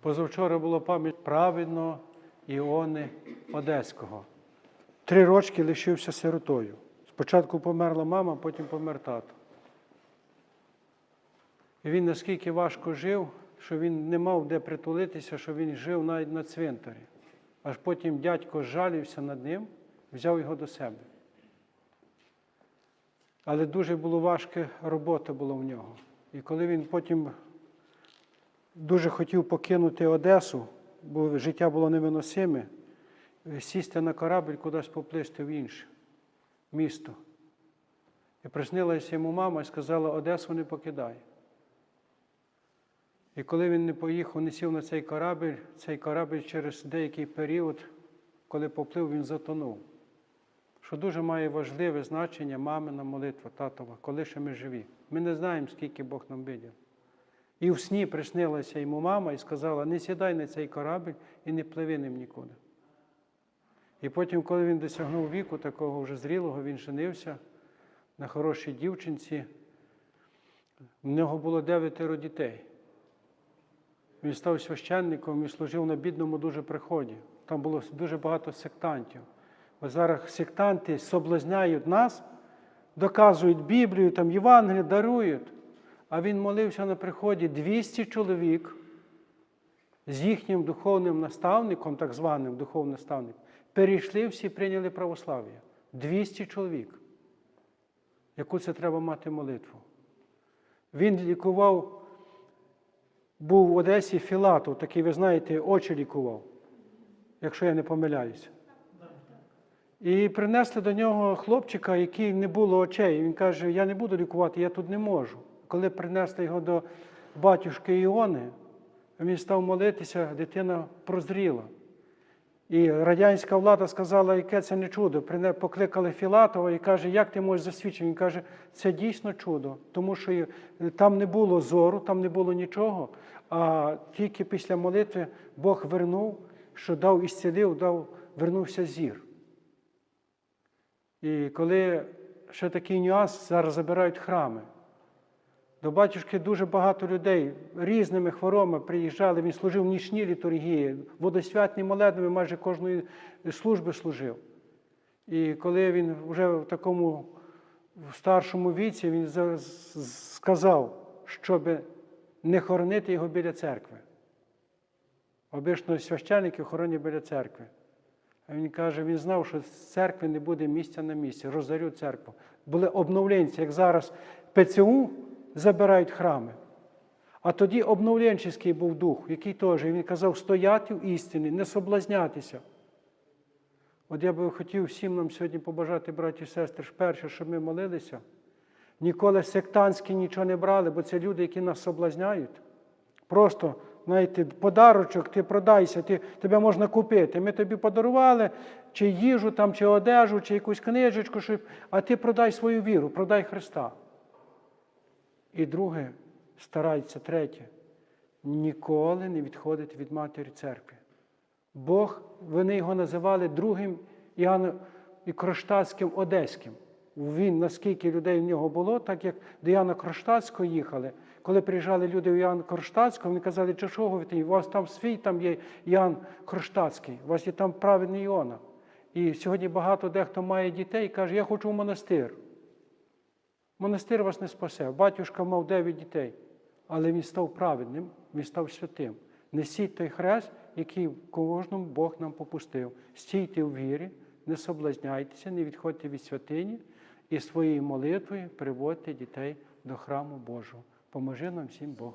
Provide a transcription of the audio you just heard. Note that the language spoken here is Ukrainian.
Позавчора була пам'ять праведного Іони Одеського. Три рочки лишився сиротою. Спочатку померла мама, потім помер тато. І він наскільки важко жив, що він не мав де притулитися, що він жив навіть на цвинтарі. Аж потім дядько жалівся над ним, взяв його до себе. Але дуже було важка робота була в нього. І коли він потім дуже хотів покинути Одесу, бо життя було невиносиме, сісти на корабль кудись поплисти в інше місто. І приснилася йому мама і сказала, Одесу не покидай. І коли він не поїхав, не сів на цей корабль, цей корабль через деякий період, коли поплив, він затонув. Що дуже має важливе значення мамина молитва, татова, коли ще ми живі. Ми не знаємо, скільки Бог нам видів. І в сні приснилася йому мама і сказала, не сідай на цей корабль і не пливи ним нікуди. І потім, коли він досягнув віку, такого вже зрілого, він женився на хорошій дівчинці. В нього було дев'ятеро дітей. Він став священником і служив на бідному дуже приході. Там було дуже багато сектантів. Бо зараз сектанти соблазняють нас, доказують Біблію, там Євангеліє дарують. А він молився на приході 200 чоловік з їхнім духовним наставником, так званим духовним наставником, перейшли всі, прийняли православ'я. 200 чоловік. Яку це треба мати молитву? Він лікував, був в Одесі Філатов, такий, ви знаєте, очі лікував, якщо я не помиляюся. І принесли до нього хлопчика, який не було очей. Він каже, я не буду лікувати, я тут не можу. Коли принесли його до батюшки Іони, він став молитися, дитина прозріла. І радянська влада сказала, яке це не чудо. Покликали Філатова і каже, як ти можеш засвідчити? Він каже, це дійсно чудо, тому що там не було зору, там не було нічого, а тільки після молитви Бог вернув, що дав і дав, вернувся зір. І коли ще такий нюанс, зараз забирають храми. До батюшки дуже багато людей різними хворобами приїжджали. Він служив в нічній літургії, водосвятні молитви майже кожної служби служив. І коли він вже в такому старшому віці, він сказав, щоб не хоронити його біля церкви. Обично священники хоронять біля церкви. А він каже, він знав, що з церкви не буде місця на місці, розорю церкву. Були обновленці, як зараз ПЦУ забирають храми. А тоді обновленчий був дух, який теж він казав стояти в істині, не соблазнятися. От я би хотів всім нам сьогодні побажати, браті і сестри, перше, щоб ми молилися. Ніколи сектантські нічого не брали, бо це люди, які нас соблазняють. Просто, знаєте, подарочок, ти продайся, ти, тебе можна купити. Ми тобі подарували чи їжу, там, чи одежу, чи якусь книжечку, щоб... а ти продай свою віру, продай Христа. І друге, старайтеся, третє, ніколи не відходити від Матері церкви. Бог, вони його називали другим Іоанном і Кронштадтським Одеським. Він, наскільки людей в нього було, так як до Іоанна Кронштадтського їхали. Коли приїжджали люди в Іоанна Кронштадтського, вони казали, що ви, у вас там свій там є Іоанн Кронштадтський, у вас є там праведний Іона. І сьогодні багато дехто має дітей і каже, я хочу в монастир. Монастир вас не спасе. Батюшка мав дев'ять дітей, але він став праведним, він став святим. Несіть той хрест, який кожному Бог нам попустив. Стійте у вірі, не соблазняйтеся, не відходьте від святині і своєю молитвою приводьте дітей до храму Божого. Поможи нам всім Бог.